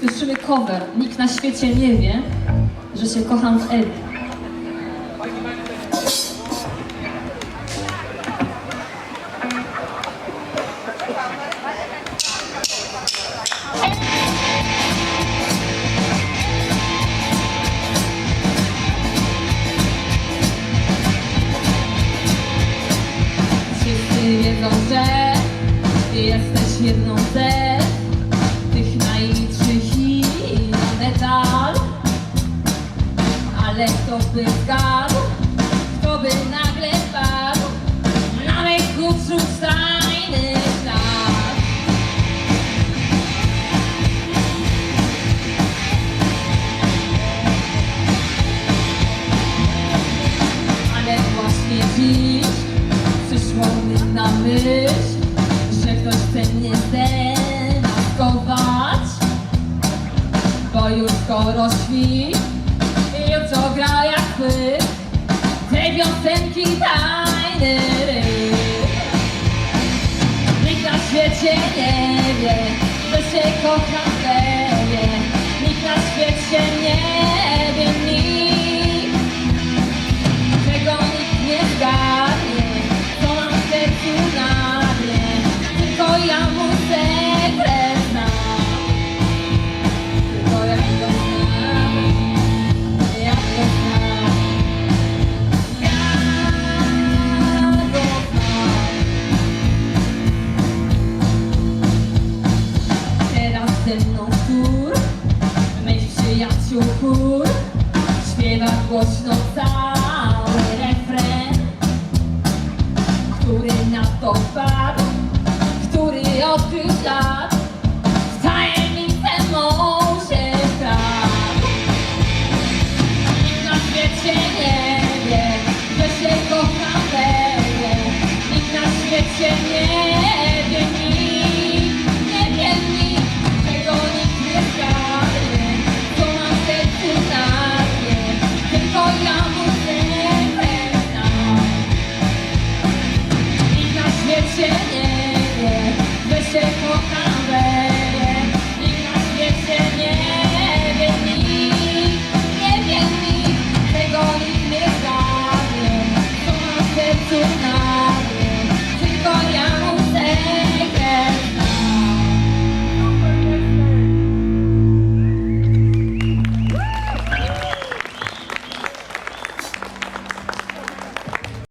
Słyszymy cover. Nikt na świecie nie wie, że się kocham w Eli. Wszyscy wiedzą, że jesteś jedną ze by zgadł, kto nagle padł na. Ale właśnie go, przyjaciół chór Śpiewa głośno cały refren Który na to patrzy